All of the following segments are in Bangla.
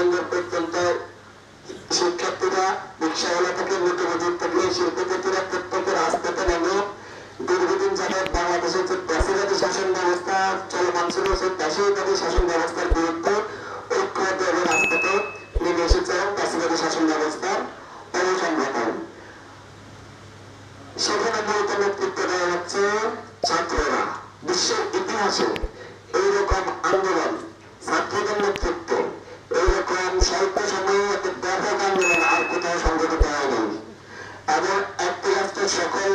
বন্দর পর্যন্ত শিক্ষার্থীরা রিক্সাওয়ালা থেকে লোকমজুর থেকে শিল্পপতিরা প্রত্যেকের রাস্তাতে নেমে দীর্ঘদিন যাবৎ বাংলাদেশের যে প্যাসিজাতি শাসন ব্যবস্থা চলমান ছিল, সেই প্যাসিজাতি শাসন ব্যবস্থার বিরুদ্ধে রাস্তাতে নেমে এসেছে শাসন ব্যবস্থার সেখানে মূলত নেতৃত্ব দেওয়া হচ্ছে ছাত্ররা। বিশ্বের ইতিহাসে এইরকম আন্দোলন ছাত্রদের নেতৃত্বে এবং একটি সকল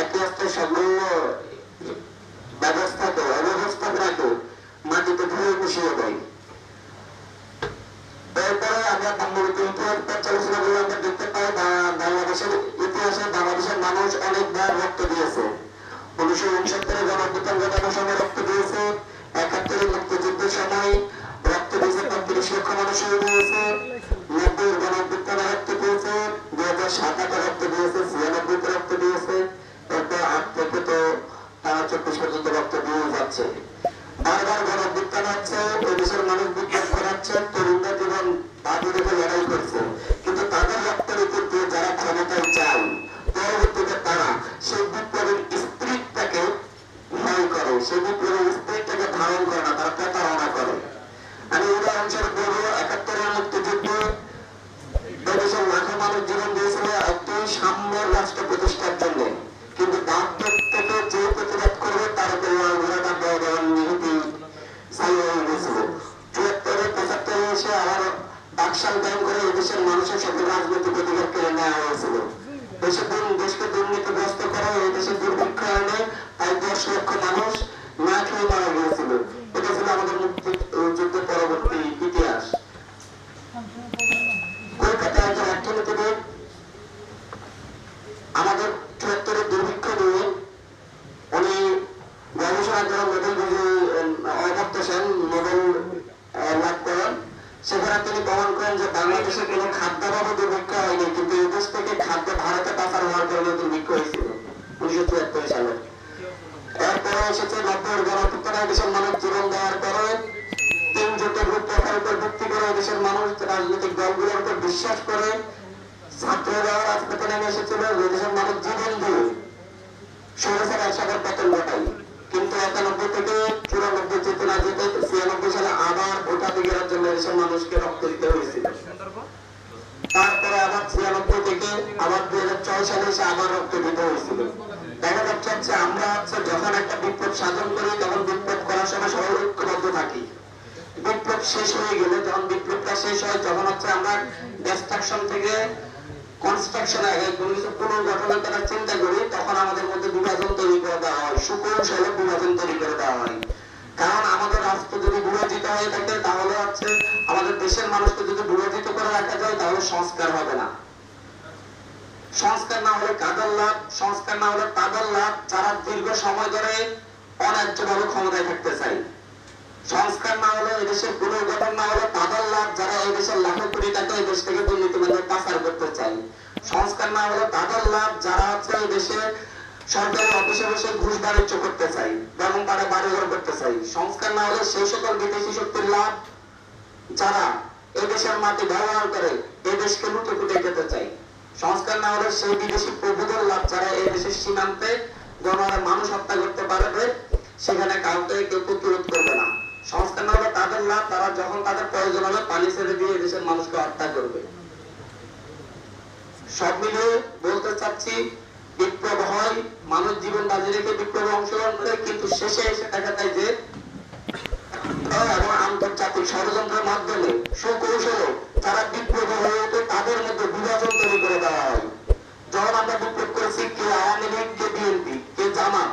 একটি রাষ্ট্রের সকল ব্যবস্থাকে অব্যবস্থাপনাকে মাটিতে ধুয়ে মিশিয়ে দেয়। এরপরে আমরা বাংলাদেশের ইতিহাস বাংলাদেশের মানুষ অনেকবার রক্ত দিয়েছে। উনিশশো উনসত্তরে গণঅভ্যুত্থান ঘটানোর রক্ত দিয়েছে। একাত্তরে মুক্তিযুদ্ধের রক্ত দিয়েছে পঁয়ত্রিশ লক্ষ মানুষ শহীদ হয়েছে নব্বই সাতাতে রক্ত দিয়েছে ছিয়ানব্বইতে রক্ত দিয়েছে এরপর আট থেকে তো টানা চব্বিশ পর্যন্ত রক্ত দিয়ে যাচ্ছে। বারবার স্ত্রীটাকে ধারণ করে না করে। আমি উদাহরণস্বরূপ বলব, একাত্তরের মুক্তিযুদ্ধে দেশের লাখো মানুষ জীবন দিয়েছিল একটি সাম্য রাষ্ট্র প্রতিষ্ঠার জন্য। কিন্তু থেকে যে প্রতিবাদ করবে তার উপর এদেশের সকল রাজনৈতিক অধিকার কেড়ে নেওয়া হয়েছিল। দেশে দুর্নীতি দেশকে দুর্নীতিগ্রস্ত করা এই দেশে দুর্ভিক্ষ লক্ষ মানুষ না খেয়ে মারা গিয়েছিল। এটা আমাদের যুদ্ধের পরবর্তী গবেষণার জন্য নোবেল বিজয়ী অমর্ত্য সেন নোবেল লাভ করেন সেখানে তিনি প্রমাণ করেন যে বাংলাদেশে কোনো খাদ্যাভাবে দুর্ভিক্ষ হয়নি কিন্তু এই থেকে খাদ্য ভারতে পাচার হওয়ার কারণে দুর্ভিক্ষ হয়েছিল উনিশশো চুয়াত্তর সালে এরপরে এসেছে নব্বই গণপুত্তরা দেশের মানুষ জীবন দেওয়ার পরে তিন জোটের রূপরেখার উপর ভিত্তি করে দেশের মানুষ রাজনৈতিক দলগুলোর উপর বিশ্বাস করে ছাত্ররা রাজপথে নেমে এসেছিল দেশের মানুষ জীবন দিয়ে সরকার একসাথে পতন কিন্তু একানব্বই থেকে চুরানব্বই চেতনা যেতে ছিয়ানব্বই সালে আবার ভোটাধিকারের জন্য দেশের মানুষকে রক্ত দিতে হয়েছিল। তারপরে আবার ছিয়ানব্বই থেকে আবার দুই হাজার ছয় সালে এসে আবার রক্ত দিতে হয়েছিল। দেখা যাচ্ছে হচ্ছে আমরা হচ্ছে যখন একটা বিপ্লব সাধন করি, তখন বিপ্লব করার সময় সবাই ঐক্যবদ্ধ থাকি। বিপ্লব শেষ হয়ে গেলে, যখন বিপ্লবটা শেষ হয়, তখন হচ্ছে আমরা ডিস্ট্রাকশন থেকে কনস্ট্রাকশন আগে কোনো কিছু পুনর্গঠনের চিন্তা করি, তখন আমাদের মধ্যে বিভাজন তৈরি করে দেওয়া হয় সুকৌশলে বিভাজন তৈরি করে দেওয়া হয়। কারণ আমাদের রাষ্ট্র যদি বিভাজিত হয়ে থাকে, তাহলে হচ্ছে আমাদের দেশের মানুষকে যদি বিভাজিত করে রাখা যায়, তাহলে সংস্কার হবে না। সংস্কার না হলে কাদের লাভ, সংস্কার না হলে তাদের লাভ, যারা দীর্ঘ সময় ধরে অন্যায্যভাবে ক্ষমতায় থাকতে চায়। সংস্কার না হলে এদেশের পুনর্গঠন না হলে তাদের লাভ, যারা এই দেশের লাখো কোটি টাকা এই দেশ থেকে দুর্নীতি পাচার করতে চায়। সংস্কার না হলে তাদের লাভ, যারা হচ্ছে এই দেশে সরকারি অফিসে বসে ঘুষ বাণিজ্য করতে চাই যেমন তারা বাড়িঘর করতে চাই। সংস্কার না হলে সেই সকল বিদেশি শক্তির লাভ যারা এই দেশের মাটি ব্যবহার করে এই দেশকে লুটে ফুটে খেতে চাই। সংস্কার না হলে সেই বিদেশি প্রভুদের লাভ যারা এই দেশের সীমান্তে গণহারে মানুষ হত্যা করতে পারবে, সেখানে কাউকে কেউ প্রতিরোধ করবে না। সংস্কার না হলে তাদের লাভ, তারা যখন তাদের প্রয়োজন হবে পানি ছেড়ে দিয়ে এই দেশের মানুষকে হত্যা করবে। সব মিলিয়ে বলতে চাচ্ছি বিপ্লব হয়, মানুষ জীবন বাজি রেখে বিপ্লবে অংশগ্রহণ করে, কিন্তু শেষে এসে দেখা যায় যে আন্তর্জাতিক ষড়যন্ত্রের মাধ্যমে সুকৌশলে তারা বিপ্লব হয়ে তাদের মধ্যে বিভাজন তৈরি করে দেওয়া হয়। যখন আমরা বিপ্লব করেছি, কে আওয়ামী লীগ, কে বিএনপি, কে জামাত?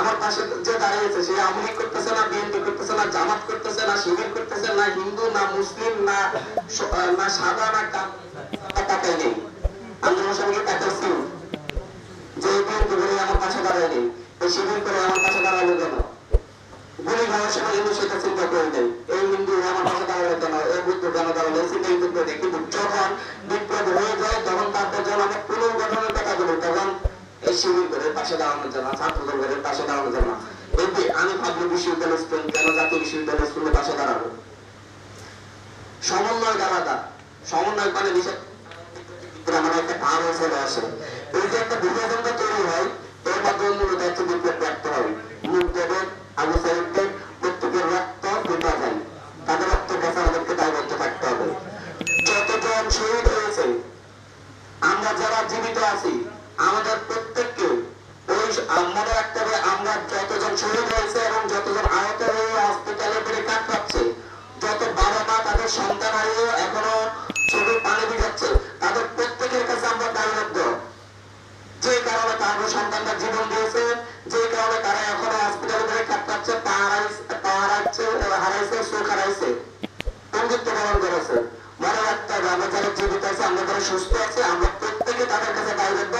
আমার পাশে যে দাঁড়িয়েছে, সে আওয়ামী লীগ করতেছে না, বিএনপি করতেছে না, জামাত করতেছে না, শিবির করতেছে না, হিন্দু না মুসলিম, না না সাদা, না দাঁড়ায়নি করে আমার পাশে দাঁড়াল কেন? গুলি খাওয়ার সময় হিন্দু সেটা চিন্তা করে দেয় এই হিন্দু আমার পাশে দাঁড়াল কেন? এই বুদ্ধ কেন দাঁড়াল? এই চিন্তা কিন্তু করে কিন্তু যখন বিপ্লব হয়ে যায়, তখন তারপর যখন আমরা পুনর্গঠনের কথা বলি। তখন এই শিবির করে পাশে দাঁড়ানো যায় ছাত্রদের করে পাশে দাঁড়ানো যায় এই আমি ভাবলি, বিশ্ববিদ্যালয় স্টুডেন্ট কেন জাতীয় বিশ্ববিদ্যালয় স্কুলের পাশে দাঁড়াবো? সমন্বয় আলাদা। সমন্বয় মানে বিষয় মানে একটা ভাব চলে আসে। এই যে একটা বিভাজনটা আমরা যারা জীবিত আছি, আমাদের প্রত্যেককে ওই মনে রাখতে হবে, আমরা যতজন শহীদ হয়েছে এবং যতজন আহত হয়ে হসপিটালে বেড়ে কাটাচ্ছে যত বাবা মা তাদের সন্তান হারিয়ে এখনও চোখে পানি ভিজাচ্ছে তাদের প্রত্যেকের কাছে আমরা দায়বদ্ধ। যে কারণে তাদের সন্তানটা জীবন দিয়েছে, যে কারণে তারা এখনও হসপিটালে বেড়ে কাটাচ্ছে পা হারাইছে হারাইছে চোখ হারাইছে, বন্ধুত্ব বরণ করেছে। মনে রাখতে হবে, আমরা যারা জীবিত আছে, আমরা যারা সুস্থ আছে, আমরা ምልክት አደረገ